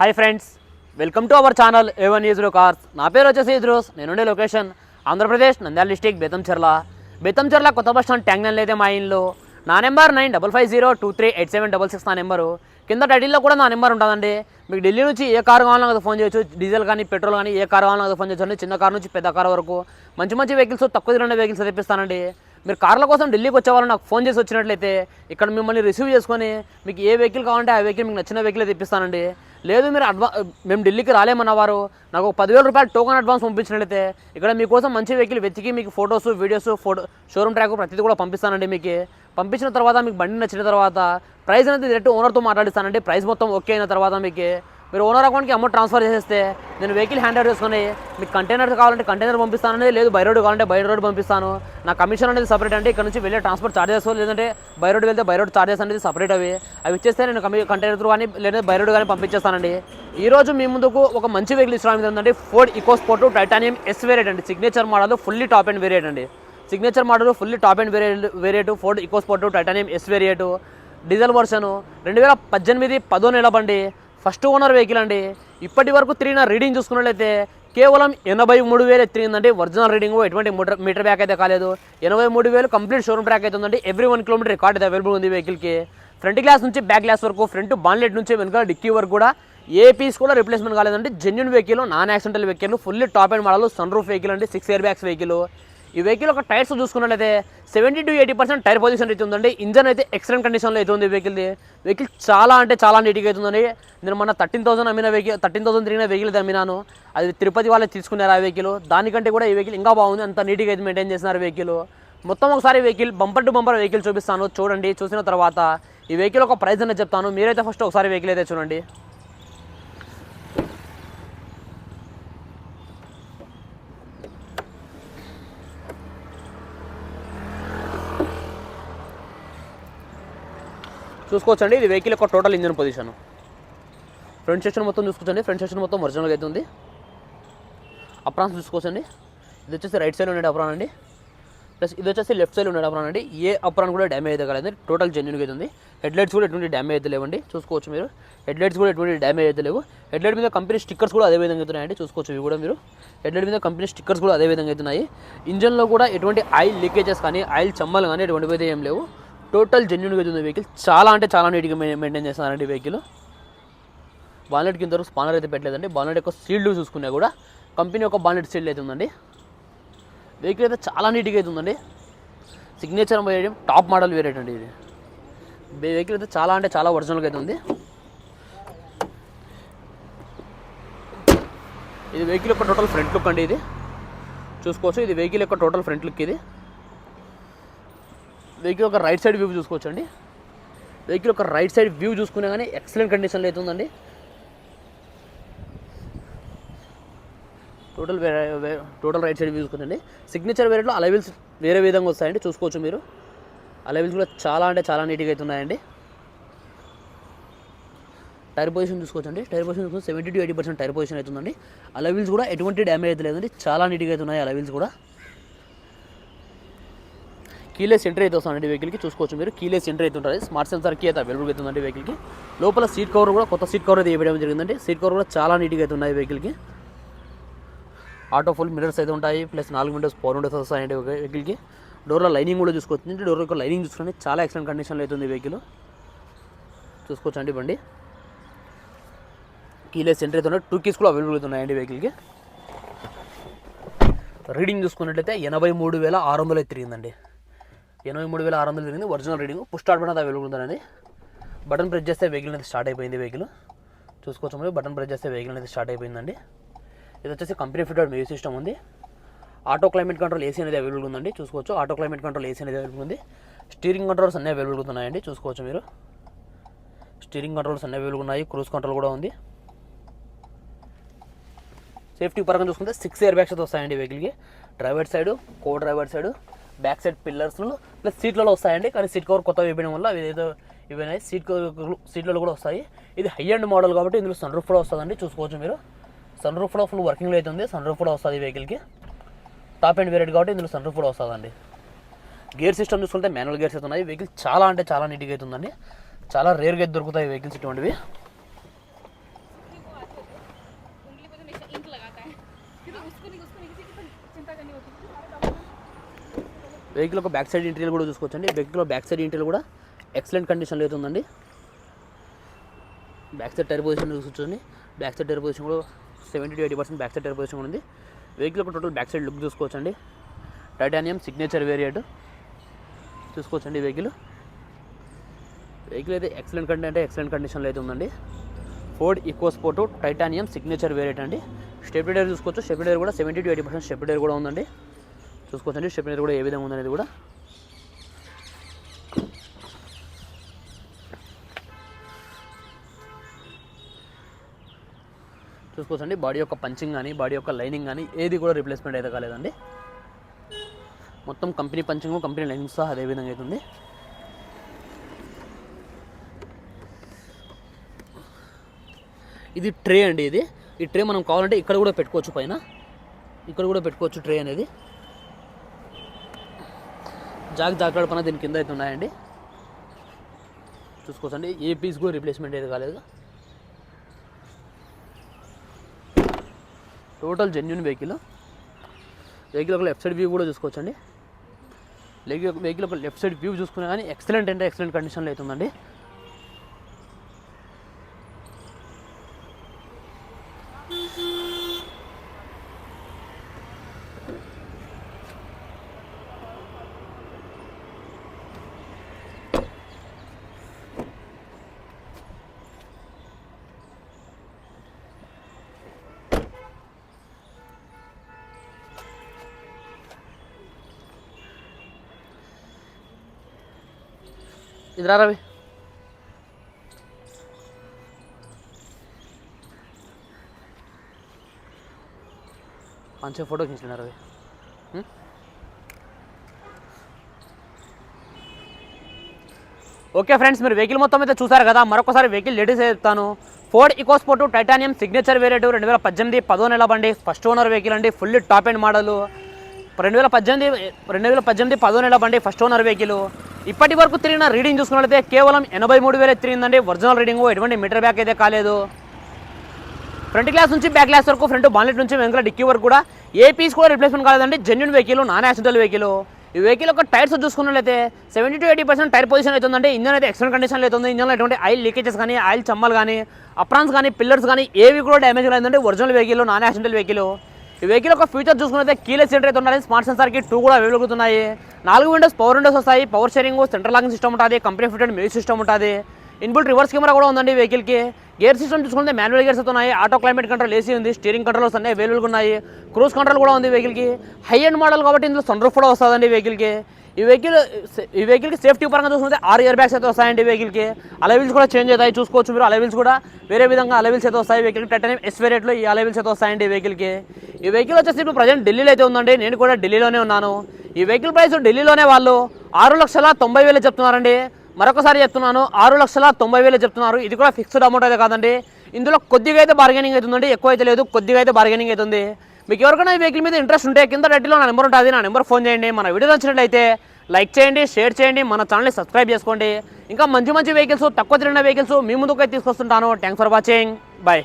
Hi friends welcome to our channel A one ఈజ్రో cars నా పేరు వచ్చేసి ఈజ్రోస్ నేనుండే లొకేషన్ ఆంధ్రప్రదేశ్ నంద్యాల డిస్టిక్ బెతంచెర్ల బెతంచెర్ల కొత్త బస్ స్టాండ్ ట్యాంక్ అయితే మా ఇంట్లో నా number nine double five zero two three eight seven double six నా నెంబరు. కింద టైటిల్లో కూడా నా నెంబర్ ఉంటుందండి. మీకు ఢిల్లీ నుంచి ఏ కారు కావాలన్నా కదా ఫోన్ చేయొచ్చు. డీజిల్ కానీ పెట్రోల్ కానీ ఏ కారు కావాలన్నా కదా ఫోన్ చేయొచ్చు. చిన్న కారు నుంచి పెద్ద కారు వరకు. మంచి మంచి వెహికల్స్ తక్కువ తిరిగిన వెహికల్స్ తెప్పిస్తానండి. మీరు కార్ల కోసం ఢిల్లీకి వచ్చేవాళ్ళు నాకు ఫోన్ చేసి వచ్చినట్లయితే ఇక్కడ మిమ్మల్ని రిసీవ్ చేసుకొని మీకు ఏ వెహికల్ కావాలంటే ఆ వెహికల్ మీకు నచ్చిన వెహికల్ తెప్పిస్తానండి. లేదు మీరు అడ్వా మేము ఢిల్లీకి రాలేమన్న వారు నాకు ఒక పదివేల రూపాయలు టోకన్ అడ్వాన్స్ పంపించినట్లయితే ఇక్కడ మీకోసం మంచి వెహికల్ వెతికి మీకు photos videos photo showroom track ప్రతిదీ కూడా పంపిస్తానండి మీకు. పంపించిన తర్వాత మీకు బండి నచ్చిన తర్వాత ప్రైస్ అనేది డైరెక్ట్ ఓనర్తో మాట్లాడిస్తానండి. ప్రైస్ మొత్తం ఓకే అయిన తర్వాత మీకు. మీరు ఓనర్ అకౌంట్కి అమౌంట్ ట్రాన్స్ఫర్ చేసేస్తే నేను వెహికల్ హ్యాండ్ ఓవర్ చేసుకుని మీకు కంటైనర్ కావాలంటే కంటైనర్ పంపిస్తానండి లేదు బై రోడ్ కావాలంటే బై రోడ్ పంపిస్తాను. నా కమిషన్ అనేది సపరేట్ అంటే ఇక్కడ నుంచి వెళ్ళే ట్రాన్స్పోర్ట్ చార్జెస్ లేదంటే బై రోడ్ వెళ్తే బై రోడ్ చార్జెస్ అనేది సపరేట్ అవి. అవి ఇచ్చేస్తే నేను కమి కంటైనర్ త్రూ కానీ లేదా బై రోడ్ కానీ పంపించేస్తానండి. ఈ రోజు మీ ముందుకు ఒక మంచి వెహికల్ ఇష్టం ఏంటంటే Ford EcoSport Titanium S variant అండి. Signature model fully top end variant అండి. Signature model fully top end variant variant Ford EcoSport Titanium S variant diesel version రెండు వేల పద్దెనిమిది పదో నెల బండి. ఫస్ట్ ఓనర్ వెహికల్ అండి. ఇప్పటి వరకు తిరిగిన రీడింగ్ చూసుకున్నట్లయితే కేవలం ఎనభై మూడు వేలు తిరిగిందండి. ఒరిజినల్ రీడింగ్ ఎటువంటి మీటర్ మీటర్ బ్యాక్ అయితే కాలేదు. ఎనభై మూడు వేలు కంప్లీట్ షోరూమ్ ట్రాక్ అయితే ఉందండి. ఎవ్రీ వన్ కిలోమీటర్ రికార్డ్ అయితే అవైలబుల్ ఉంది వెహికల్కి. ఫ్రంట్ గ్లాస్ నుంచి బ్యాక్ గ్లాస్ వరకు ఫ్రంట్ బాన్లెట్ నుంచి వెనుక డిక్కీ వరకు కూడా ఏ పీస్ కూడా రిప్లేస్మెంట్ కాలేదండి. Genuine vehicle non accidental vehicle fully top end model sun roof vehicle అండి. సిక్స్ ఇయర్ బ్యాక్స్ వెహికల్ ఈ వెహికల్ ఒక టైర్స్ చూసుకున్నట్లయితే seventy to eighty percent tyre position అయితే ఉందండి. ఇంజన్ అయితే ఎక్సలెంట్ కండిషన్లో అయితే ఉంది వెహికల్ది వెహికల్ చాలా అంటే చాలా నీట్గా అవుతుందండి నేను మన థర్టీన్ థౌసండ్ అమ్మిన వెహికల్ థర్టీన్ థౌసండ్ తిరిగిన వెహికల్ అమ్మినాను. అది తిరుపతి వాళ్ళే తీసుకున్నారు ఆ వెహికల్ దానికంటే కూడా ఈ వెహికల్ ఇంకా బాగుంది. అంత నీట్గా అయితే మెయింటైన్ చేస్తున్నారు వెహికల్ మొత్తం ఒకసారి vehicle bumper to bumper vehicle చూపిస్తాను. చూడండి చూసిన తర్వాత ఈ వెహికల్ ఒక ప్రైస్ అనేది చెప్తాను. మీరైతే ఫస్ట్ ఒకసారి వెహికల్ అయితే చూడండి. చూసుకోవచ్చండి. ఇది వెహికల్ యొక్క total engine position front section మొత్తం చూసుకోవచ్చండి. ఫ్రంట్ సెక్షన్ మొత్తం ఒరిజినల్గా అయితే ఉంది. అప్రాన్స్ చూసుకోవచ్చండి. ఇది వచ్చేసి రైట్ సైడ్ ఉండే అప్రాన్ అండి. ప్లస్ ఇది వచ్చేసి లెఫ్ట్ సైడ్ ఉండే అప్రాన్ అండి. ఏ అప్రాన్ కూడా డ్యామేజ్ అయితే కాలేదు. టోటల్ జెన్యున్గా అయితే ఉంది. హెడ్లైట్స్ కూడా ఎటువంటి డ్యామేజ్ అయితే లేవండి. చూసుకోవచ్చు మీరు. హెడ్లైట్స్ కూడా ఎటువంటి డ్యామేజ్ అయితే లేవు. హెడ్లైట్ మీద కంపెనీ స్టిక్కర్స్ కూడా అదే విధంగా అవుతున్నాయండి చూసుకోవచ్చు ఇవి కూడా మీరు. హెడ్లైట్ మీద కంపెనీ స్టిక్కర్స్ కూడా అదే విధంగా అవుతున్నాయి ఇంజన్లో కూడా ఎటువంటి ఆయిల్ లీకేజెస్ కానీ ఆయిల్ చమ్మలు కానీ ఎటువంటివి అయితే ఏం లేవు. టోటల్ జెన్యున్గా ఉంది వెహికల్ చాలా అంటే చాలా నీట్గా మెయింటైన్ చేస్తున్నారండి వెహికల్ బాలెట్ కింద స్పానర్ అయితే పెట్టలేదండి. బాలెట్ యొక్క సీల్డ్ చూసుకున్నా కూడా కంపెనీ యొక్క బాలెట్ సీల్డ్ అయితే ఉందండి. వెహికల్ అయితే చాలా నీట్గా అయితే ఉందండి. సిగ్నేచర్ వేరియడం టాప్ మోడల్ వేరియట్ అండి ఇది. వెహికల్ అయితే చాలా అంటే చాలా ఒరిజినల్గా అయితే ఉంది. ఇది వెహికల్ యొక్క టోటల్ ఫ్రంట్ లుక్ అండి ఇది. చూసుకోవచ్చు ఇది వెహికల్ యొక్క టోటల్ ఫ్రంట్ లుక్ ఇది. వెహికల్ ఒక రైట్ సైడ్ వ్యూ చూసుకోవచ్చు అండి వెహికల్ ఒక రైట్ సైడ్ వ్యూ చూసుకునే కానీ ఎక్సలెంట్ కండిషన్లో అయితే ఉందండి total total right side view చూసుకోవచ్చండి సిగ్నేచర్ వేరేట్లో అలవిల్స్ వేరే విధంగా వస్తాయండి చూసుకోవచ్చు మీరు. అలవిల్స్ కూడా చాలా అంటే చాలా నీట్గా అయితే ఉన్నాయండి టైర్ పొజిషన్ చూసుకోవచ్చండి. టైర్ పొజిషన్ చూసుకుంటే seventy to eighty percent tyre position అవుతుందండి అలవిల్స్ కూడా ఎటువంటి డ్యామేజ్ అయితే లేదండి. చాలా నీట్గా అయితే ఉన్నాయి అలవిల్స్ కూడా. కీలెస్ ఎంట్రీ అయితే వస్తుందండి వెహికల్కి చూసుకోవచ్చు మీరు. కీలెస్ ఎంట్రీ అయితే ఉంటుంది. స్మార్ట్ సెన్సార్ కీ అయితే అవైలబుల్ అవుతుందండి వెహికల్కి లోపల సీట్ కవర్ కూడా కొత్త సీట్ కవర్ అయితే ఇవ్వడం జరిగిందండి. సీట్ కవర్ కూడా చాలా నీట్గా అయితే ఉన్నాయి వెహికల్కి ఆటో ఫుల్ మిరర్స్ అయితే ఉంటాయి. ప్లస్ నాలుగు విండోస్ ఫోర్ విండోస్ వస్తాయండి వెహికల్కి డోర్లో లైనింగ్ కూడా చూసుకోవచ్చు. డోర్ యొక్క లైనింగ్ చూసుకుంటే చాలా ఎక్సలెంట్ కండిషన్లో అవుతుంది వెహికల్ చూసుకోవచ్చు అండి బండి. కీలెస్ ఎంట్రీ అయితే టూ కీస్ కూడా అవైలబుల్ అవుతున్నాయండి వెహికల్కి రీడింగ్ చూసుకున్నట్లయితే ఎనభై మూడు వేల ఆరు వందలు అయితే తిరిగిందండి. ఎనభై మూడు వేల ఆరు వందలు తిరిగింది original reading push start button available ఉందండి బటన్ ప్రెస్ చేస్తే వెహికల్ అనేది స్టార్ట్ అయిపోయింది వెహికల్ చూసుకోవచ్చు మీరు బటన్ ప్రెస్ చేస్తే వెహికల్ అనేది స్టార్ట్ అయిపోయిందండి. ఇది వచ్చేసి కంపెనీ ఫిటెడ్ మ్యూజిక్ సిస్టమ్ ఉంది. ఆటో క్లైమేట్ కంట్రోల్ ఏసీ అనేది అవైలబుల్ ఉందండి. చూసుకోవచ్చు ఆటో క్లైమేట్ కంట్రోల్ ఏసీ అనేది అవైలబుల్ ఉంది. స్టీరింగ్ కంట్రోల్స్ అన్నీ అవైలబుల్ ఉన్నాయండి చూసుకోవచ్చు మీరు. స్టీరింగ్ కంట్రోల్స్ అన్నీ అవైలబుల్ ఉన్నాయి. క్రూజ్ కంట్రోల్ కూడా ఉంది. సేఫ్టీ పరంగా చూసుకుంటే సిక్స్ ఇయర్ బ్యాగ్స్ అయితే వస్తాయండి వెహికల్కి driver side co driver side back side pillars plus సీట్లలో వస్తాయండి. కానీ సీట్ కవర్ కొత్తగా ఇవ్వడం వల్ల అవి ఏదో ఇవన్నీ సీట్ సీట్లలో కూడా వస్తాయి. ఇది హై అండ్ మోడల్ కాబట్టి ఇందులో సన్ రూఫ్ కూడా వస్తుందండి. చూసుకోవచ్చు మీరు. సన్ రూఫ్ కూడా ఫుల్ వర్కింగ్లో అయితే ఉంది సన్ రూఫ్ కూడా వస్తుంది వెహికల్కి టాప్ అండ్ వేరియడ్ కాబట్టి ఇందులో సన్ రూఫ్ కూడా వస్తుందండి. గేర్ సిస్టమ్ చూసుకుంటే మాన్యువల్ గేర్స్ అయితే ఉన్నాయి. వెహికల్ చాలా అంటే చాలా నీట్గా అవుతుందండి చాలా రేర్గా అయితే దొరుకుతాయి వెహికల్స్ ఇటువంటివి. వెహికల్ ఒక బ్యాక్ సైడ్ ఇంటీరియర్ కూడా చూసుకోవచ్చండి. వెహికల్ బ్యాక్ సైడ్ ఇంటీరియర్ కూడా ఎక్సలెంట్ కండిషన్లో అయితే ఉందండి. బ్యాక్ సైడ్ టైర్ పొజిషన్ చూసుకోండి బ్యాక్ సైడ్ టైర్ పొజిషన్ కూడా seventy to eighty percent back side tyre position ఉంది. వెహికల్ ఒక టోటల్ బ్యాక్ సైడ్ లుక్ చూసుకోవచ్చండి. టైటానియం సిగ్నేచర్ వేరియంట్ చూసుకోవచ్చండి వెహికల్ వెహికల్ అయితే ఎక్సలెంట్ కండి అంటే ఎక్సలెంట్ కండిషన్లో అయితే ఉందండి. Ford EcoSport Titanium signature variant అండి. స్టెబిలైజర్ చూసుకోవచ్చు. స్టెబిలైజర్ కూడా seventy to eighty percent stabiliser కూడా ఉందండి. చూసుకోవచ్చండి. స్టెబిలైజర్ కూడా ఏ విధంగా ఉందనేది కూడా. చూసుకోవచ్చండి. బాడీ యొక్క పంచింగ్ కానీ బాడీ యొక్క లైనింగ్ కానీ ఏది కూడా రిప్లేస్మెంట్ అయితే కాలేదండి. మొత్తం కంపెనీ పంచింగ్ కంపెనీ లైనింగ్ సహా అదే విధంగా అవుతుంది. ఇది ట్రే అండి ఇది. ఈ ట్రే మనం కావాలంటే ఇక్కడ కూడా పెట్టుకోవచ్చు పైన. ఇక్కడ కూడా పెట్టుకోవచ్చు ట్రే అనేది. జాగ్ జాగ్రత్త పైన దీని కింద అయితే ఉన్నాయండి. చూసుకోవచ్చండి ఏ పీస్ కూడా రిప్లేస్మెంట్ అయితే కాలేదు. టోటల్ జెన్యున్ వెహికల్ వెహికల్ ఒక లెఫ్ట్ సైడ్ వ్యూ కూడా చూసుకోవచ్చండి. వెహికల్ వెహికల్ ఒక లెఫ్ట్ సైడ్ వ్యూ చూసుకున్నా కానీ ఎక్సలెంట్ అంటే ఎక్సలెంట్ కండిషన్లో అవుతుందండి ఇది రవి మంచిగా ఫోటో ఖించిన రవి ఓకే ఫ్రెండ్స్ మీరు వెహికల్ మొత్తం అయితే చూసారు కదా మరొకసారి వెహికల్ లేడీస్ చెప్తాను Ford EcoSport Titanium signature variant రెండు వేల పద్దెనిమిది పదో నెల బండి ఫస్ట్ ఓనర్ వెహికల్ అండి ఫుల్ టాప్ అండ్ మోడల్ రెండు వేల పద్దెనిమిది రెండు వేల పద్దెనిమిది పదో నెల బండి ఫస్ట్ ఓనర్ వెహికల్ ఇప్పటి వరకు తిరిగిన రీడింగ్ చూసుకున్నట్లయితే కేవలం ఎనభై మూడు వేలు తిరిగిందండి. Original reading. ఎటువంటి మీటర్ బ్యాక్ అయితే కాలేదు. ఫ్రంట్ గ్లాస్ నుంచి బ్యాక్ గ్లాస్ వరకు ఫ్రంట్ బాన్లెట్ నుంచి వెనకాల డిక్కీ వరకు కూడా ఏ పీస్ కూడా రిప్లేస్మెంట్ కాలేదండి. Genuine vehicle non accidental vehicle ఈ వెహికల్ యొక్క టైర్స్ చూసుకున్నట్లయితే seventy to eighty percent tyre position అవుతుందండి ఇంజన్ అయితే ఎక్సలెంట్ కండిషన్లో అవుతుంది ఇంజన్లో ఎటువంటి ఆయిల్ లీకేజెస్ కానీ ఆయిల్ చమ్మలు కానీ అప్రాన్స్ కానీ పిల్లర్స్ కానీ ఏవి కూడా డ్యామేజ్ లేదండి original vehicle non accidental vehicle ఈ వెహికల్ యొక్క ఫ్యూచర్ చూసుకున్నట్లయితే కీలెస్ సెంటర్ అయితే ఉండాలి. స్మార్ట్ సెన్సార్కి టూ కూడా అవైలబుల్ అవుతున్నాయి నాలుగు విండోస్ పవర్ విండోస్ వస్తాయి. Power steering centre locking system ఉంటుంది. కంపెనీ ఫిటెడ్ మ్యూజిక్ సిస్టమ్ ఉంటుంది. ఇన్బుల్ రివర్స్ కెమెరా కూడా ఉందండి వెహికల్కి గేర్ సిస్టమ్ చూసుకుంటే మాన్యువల్ గేర్స్ ఉన్నాయి. ఆటో క్లైమేట్ కంట్రోల్ ఏసీ ఉంది. స్టీరింగ్ కంట్రోల్స్ అన్నీ అవైలబుల్గా ఉన్నాయి క్రూజ్ కంట్రోల్ కూడా ఉంది వెహికల్కి హై ఎండ్ మోడల్ కాబట్టి ఇందులో సన్ రూఫ్ కూడా వస్తుందండి వెహికల్కి ఈ వెహికల్ ఈ వెహికల్కి సేఫ్టీ పరంగా చూసుకుంటే ఆరు ఇయర్ బ్యాగ్స్ అయితే వస్తాయండి వెహికల్కి అలవిల్స్ కూడా చేంజ్ అవుతాయి చూసుకోవచ్చు మీరు. అలవిల్స్ కూడా వేరే విధంగా అలవిల్స్ అయితే వస్తాయి. వెహికల్కి టైటానియం ఎస్ వేరియట్లో ఈ అలవిల్స్ అయితే వస్తాయండి ఈ వెహికల్కి ఈ వెహికల్ వచ్చేసి ఇప్పుడు ప్రజెంట్ ఢిల్లీలో అయితే ఉందండి. నేను కూడా ఢిల్లీలోనే ఉన్నాను. ఈ వెహికల్ ప్రైస్ ఢిల్లీలోనే వాళ్ళు ఆరు లక్షల తొంభై వేలు చెప్తున్నారండి. మరొకసారి చెప్తున్నాను ఆరు లక్షల తొంభై వేలు చెప్తున్నారు. ఇది కూడా ఫిక్స్డ్ అమౌంట్ అయితే కాదండి. ఇందులో కొద్దిగా అయితే బార్గెనింగ్ అవుతుందండి. ఎక్కువ అయితే లేదు కొద్దిగా అయితే బార్గెనింగ్ అవుతుంది. మీకు ఎవరికైనా ఈ వెహికల్ మీద ఇంట్రెస్ట్ ఉంటే కింద రెడ్డిలో నా నెంబర్ ఉంటుంది. నా నెంబర్ ఫోన్ చేయండి. మన వీడియో నచ్చినట్లయితే లైక్ చేయండి షేర్ చేయండి. మన ఛానల్ని సబ్స్క్రైబ్ చేసుకోండి. ఇంకా మంచి మంచి వెహికల్స్ తక్కువ తిరిగిన వెహికల్స్ మీ ముందుకు అయితే తీసుకొస్తుంటాను. Thanks for watching bye